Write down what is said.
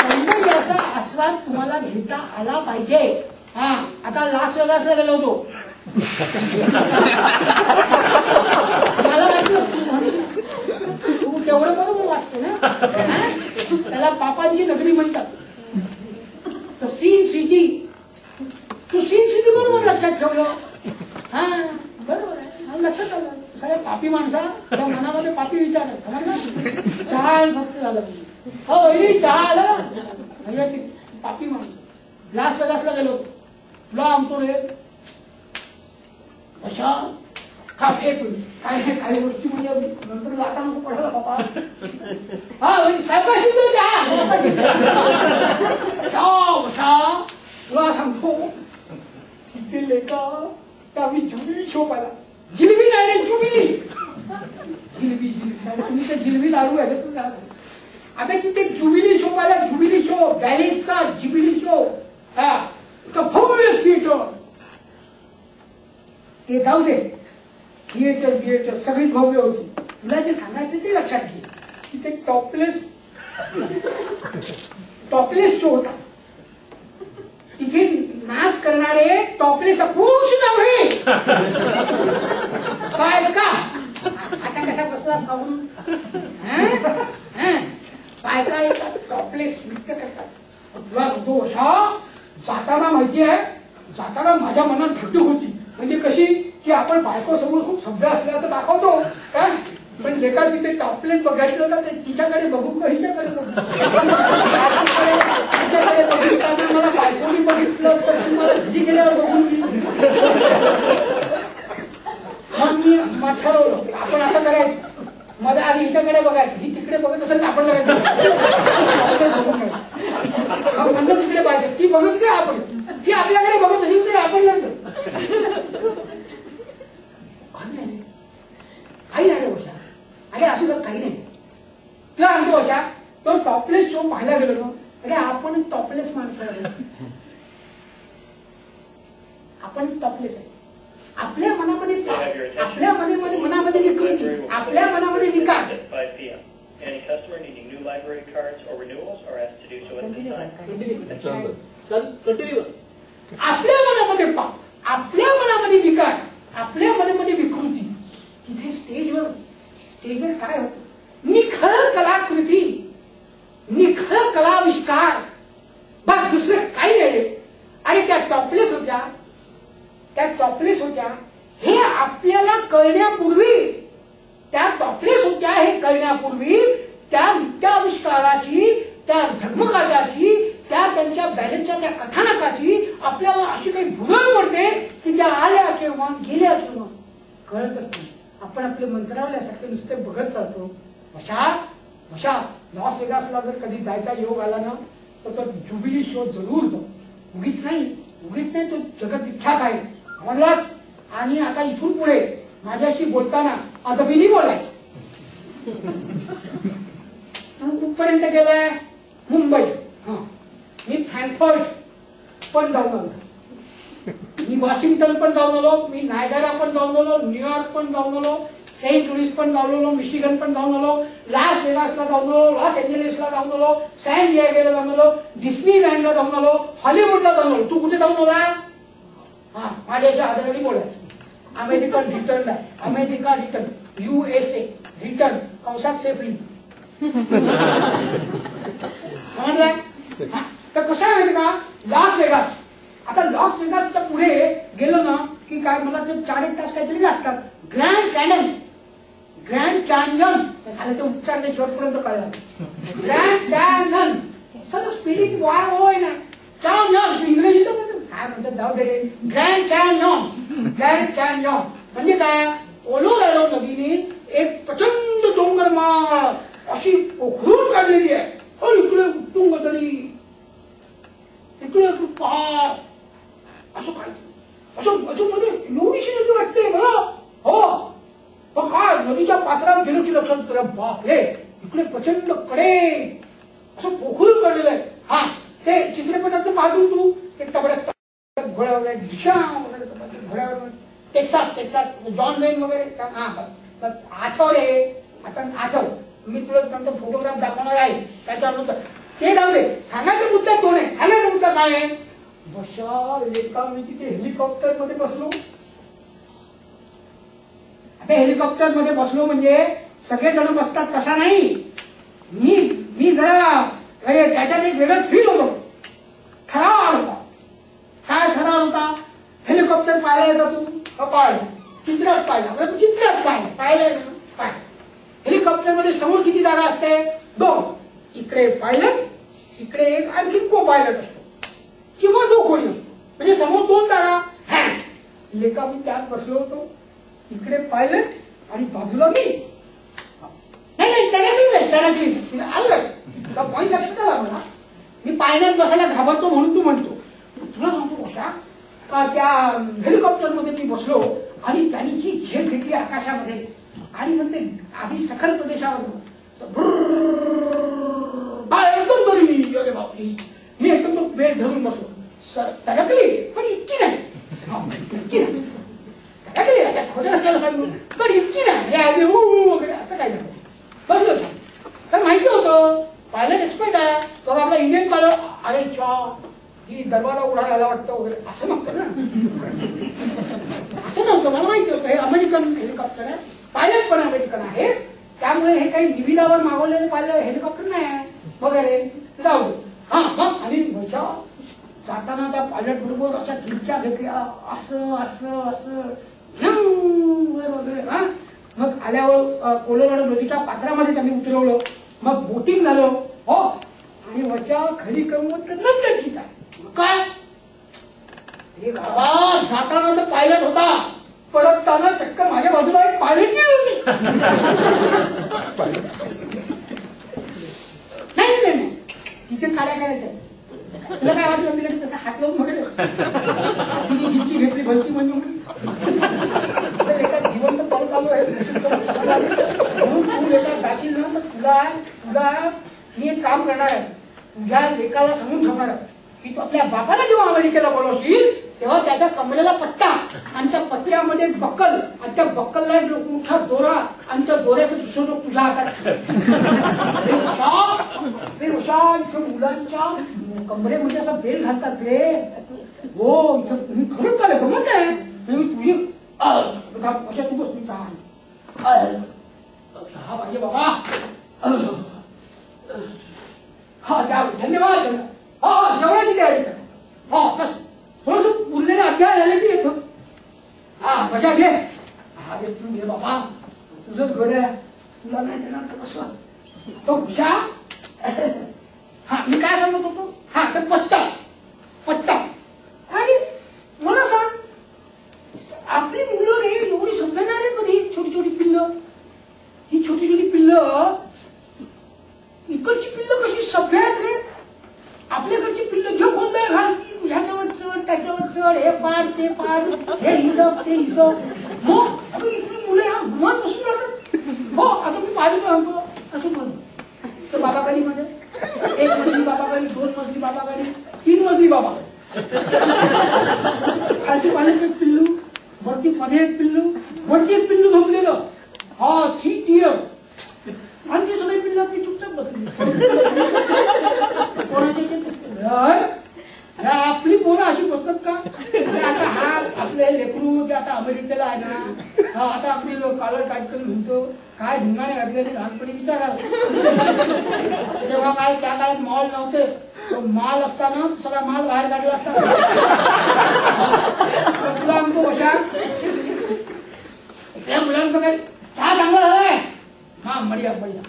आस्वाद तुम्हाला घेता आला पाहिजे. हा आता लास वेगासला गेलो होतो. मला वाटलं तू म्हणे. तू तेवढं बरोबर वाटतं ना हा? त्याला पापांची नगरी म्हणतात तर सीन सिटी तू सीन सिटी बरोबर लक्षात ठेवलं हा बरोबर आहे हा, लक्षात आलं सगळ्या पापी माणसा त्या मनामध्ये पापी विचार आहेत समजलं चाल फक्त झालं हो वहिनी, चहा आला पापी माणसं. लास वेगासला गेलो तुला आमतो रे. अशा खास एक काय काही गोष्टी म्हणजे नंतर जाता नको पडायला बाबा. हा वहिनी, सावकाश चहा, तुला सांगतो तिथे लेखा त्या आम्ही जुबिली शो पाहिला जिलबी नाही रे जुबिली जिलबी जिलबी. साहेब, तर जिलबी दारू आहे तुम्ही आता तिथे जुबिली शो पाहिला जुबिली शो बॅलेन्सचा जुबिली शो. हा. भव्य थिएटर. ते जाऊ दे. थिएटर थिएटर सगळी भव्य होती. तुला जे सांगायचं ते लक्षात घे. तिथे टॉपलेस टॉपलेस शो होता. तिथे नाच करणारे टॉपलेस खूप नव्हे काय का आता कसा बसला पाहून बायका येतात टॉपलेस नृत्य करतात तुला तो अशा जाताना माहिती आहे जाताना माझ्या मनात धगधग होती म्हणजे कशी की आपण बायको समोर खूप सभ्य असल्याचं दाखवतो. काय? पण लेखा ते टॉपलेस बघायचं ना ते तिच्याकडे बघून का हिच्याकडे तिच्याकडे बघितलं मला बायकोनी बघितलं तर ती मला घरी गेल्यावर बघून मग मी ठरवलं आपण असं करायचं. मध्ये आधी हिच्याकडे बघायचं. ही तिकडे बघत असेल तर आपण करायचं. म्हणलं तिकडे पाहिजे. ती बघत काय आपण. ती आपल्याकडे बघत असेल तर आपण नंतर काही नाही रे वर्षा अरे असं तर काही नाही. तुला सांगतो वर्षा तो टॉपलेस शो पाहायला गेलो अरे आपण टॉपलेस माणसं. आपण टॉपलेस आहे. आपल्या मनामध्ये आपल्या मनामध्ये मनामध्ये विकृती आपल्या मनामध्ये विकार At 5 p.m. Any customer needing new library cards or renewals are asked to do so at this time. आपल्या मनामध्ये पाप आपल्या मनामध्ये विकार आपल्या मनामध्ये विकृती तिथे स्टेजवर स्टेजवर काय होतं? निखळ कलाकृती निखळ कलाविष्कार. बा दुसरं काही नाही. आणि त्या टॉपलेस होत्या त्या टॉपलेस होत्या हे आपल्याला कळण्यापूर्वी त्या टॉपलेस होत्या हे कळण्यापूर्वी त्या नृत्याविष्काराची त्या झगमगाजाची त्या त्यांच्या बॅलन्सच्या त्या कथानकाची आपल्याला अशी काही भुरळ पडते की त्या आल्या किंवा गेल्या किंवा कळतच नाही. आपण आपले मंत्रालयासारखे नुसते बघत चालतो अशा अशा लॉस वेगासला जर कधी जायचा योग आला ना तर तो जुबिली शो जरूर बघ. उगीच नाही उगीच नाही तो जगत विख्यात आहे म्हणलाच आणि आता इथून पुढे माझ्याशी बोलताना अदबीनी बोलायचं. तू कुठपर्यंत गेलाय? मुंबई. हा. मी फ्रँकफर्ट. पण जाऊन मी वॉशिंग्टन पण जाऊन आलो मी नायगरा पण जाऊन आलो न्यूयॉर्क पण जाऊन आलो सेंट लुईस पण जाऊन आलो मिशिगन पण जाऊन आलो लास वेगासला जाऊन आलो लॉस एंजलिसला जाऊन आलो सॅन डिएगोला जाऊन आलो डिस्नीलँडला जाऊन आलो हॉलिवूडला जाऊन आलो. तू कुठे जाऊन आला? हा माझ्याच्या आदरणी बोलायचं America return America return. USA return. कंसात सेफली. समजलाय तर कसं आहे का? Las Vegas. आता लॉस वेगासच्या पुढे गेलो ना की काय मला ते चार एक तास काहीतरी लागतात. ग्रँड कॅनन ग्रँड कॅनन झालं ते उच्चार ते शेवटपर्यंत कळलं. ग्रँड कॅनन सगळं स्पिरिट वाय होय ना कॅनन इंग्रजी तर काय म्हणतात जाऊ दे रे. ग्रँड कॅनन ग्रँड कॅनन म्हणजे काय? ओलो राहिलो नदीने एक प्रचंड डोंगर माळ. अशी पोखरून काढलेली आहे. हो इकडे उत्तुंग तरी. इकडे तू पहाड. असं काय? असं असं मध्ये एवढीशी नदी वाटते ना? हो. पण काय? नदीच्या पात्रात गेलो की लक्षात तुला बाप रे इकडे प्रचंडकडे. असं पोखरून काढलेलं आहे. हा ते चित्रपटातलं पाहतो तू. ते तबड्यात घोड्यावर दिशा घोड्यावर. टेक्सास टेक्सास जॉन वेन वगैरे. हा आठव रे आता आठव. मी तुला त्यांचा फोटोग्राफ दाखवणार आहे. त्याच्यावर ते जाऊ दे. सांगायचा मुद्दा कोण आहे सांगायचा मुद्दा काय आहे? बशा एका मी तिथे हेलिकॉप्टरमध्ये बसलो. अरे हेलिकॉप्टरमध्ये बसलो म्हणजे सगळेजण बसतात तसा नाही. मी मी जरा त्याच्यात एक वेगळं फील होतो. खराब होता काय ठराव होता हेलिकॉप्टर पाहिला का तू? हो, पाहिलं चित्रात पाहिला चित्रात पाहिलं पाहिलं ना? पाहिलं हेलिकॉप्टरमध्ये समोर किती जागा असते? दोन. इकडे पायलट इकडे एक आणखी को पायलट असतो. किंवा जो कोणी म्हणजे समोर दोन जागा हॅ. मी त्यात बसलो होतो. इकडे पायलट आणि बाजूला मी. नाही नाही त्याला नाही त्याला आलं का पॉईंट लक्षात आला मला मी पायलट बसायला घाबरतो म्हणून तू म्हणतो. तुला सांगतो होता का त्या हेलिकॉप्टरमध्ये मी बसलो आणि त्यांनी जी झेप घेतली आकाशामध्ये आणि म्हणते आधी सखल प्रदेशावर धरून बसलो तडकली पण इतकी नाही इतकी नाही तडकली आता खोटं असायला पण इतकी नाही वगैरे असं काय झालं बसलो तर माहिती होतं पायलट एक्सपर्ट आहे बघ आपला इंडियन पायलट अरे चा ही दरबारा उडायला वाटतं वगैरे असं नव्हतं ना असं नव्हतं मला माहिती होतं हे अमेरिकन हेलिकॉप्टर आहे पायलट पण अमेरिकन आहे त्यामुळे हे काही निविदावर मागवलेलं पाहिलं हेलिकॉप्टर नाही वगैरे जाऊ हा हा आणि जाताना त्या पायलट बरोबर अशा खिडक्या घेतल्या. असं असं असं. वगैरे हा. मग आल्यावर कोलोराडो नदीच्या पात्रामध्ये त्यांनी उतरवलं. मग बोटिंग झालं. हो. आणि वरच्या खरी कमवत नंतर खिचा काय? हे बाबा जाताना तर पायलट होता. पडताना चक्क माझ्या बाजूला एक पायलट नाही नाही नाही. तिथे काड्या करायच्या तुला काय वाटलं हात लावून वगैरे तिने भिंती घेतली भलती म्हणजे तर एका जिवंत पाऊल चालू आहे. म्हणून तू एका जाशील ना तर तुला तुला मी एक काम करणार आहे. तुझ्या लेकाला सांगून ठेवणार आहे. की तू आपल्या बापाला जेव्हा अमेरिकेला बोलवशील तेव्हा त्याच्या कमरेला पट्टा आणि त्या पट्ट्यामध्ये एक बक्कल आणि त्या बक्कलला एक मोठा दोरा आणि त्या दोऱ्याचं दुसरं लोक तुझ्या हातात. अरे इथं मुलांच्या कमरेमध्ये असा बेल घालतात रे हो इथं तुम्ही खरंच काय गमत आहे तुम्ही तुझी कशा तू बस मी चहा चहा पाहिजे बाबा हा द्या धन्यवाद। हा जेवणाची तयारी करा। हा बस थोडस उरलेले अध्याय झाले की येतो हा मजा घे हा घे तू घे बाबा तुझं घर आहे तुला नाही देणार तर कसं तो हुशा हा मी काय सांगत होतो हा तर पट्टा पट्टा आणि मला सांग आपली मुलं हे एवढी समजणार रे कधी छोटी छोटी पिल्लं. ही छोटी छोटी पिल्लं इकडची पिल्लं कशी सभ्य आहेत रे? आपल्याकडची पिल्लं जे गोंधळ घालती ह्याच्यावर चढ त्याच्यावर चढ हे पार ते पार हे हिसब ते हिसब. मग अगं इकडे मुलं ह्या घुमात बसून राहतात? हो आता मी पाहिलं सांगतो असं म्हणतो तर बाबा कधी म्हणजे एक मजली बाबा गाडी दोन मजली बाबा गाडी तीन मजली बाबा खालची पाण्यात एक पिल्लू वरती मध्ये एक पिल्लू वरती एक पिल्लू झोपलेलं. हा थ्री टियर. आणि सगळे पिल्लं आपली चुपचाप बसली. कोणाच्या आपली पोरं अशी बसतात का? आता हा आपले लेकरू जे आता अमेरिकेला आहे ना हा आता आपली कालर टाईप म्हणतो काय धिंगाणे घातलेले लहानपणी विचाराल तेव्हा काय त्या काळात मॉल नव्हते तो माल असताना सगळा माल बाहेर काढला असता. तुला आमको कशा त्या मुलांचं काय काय चांगलं झालंय. हा बढिया बढिया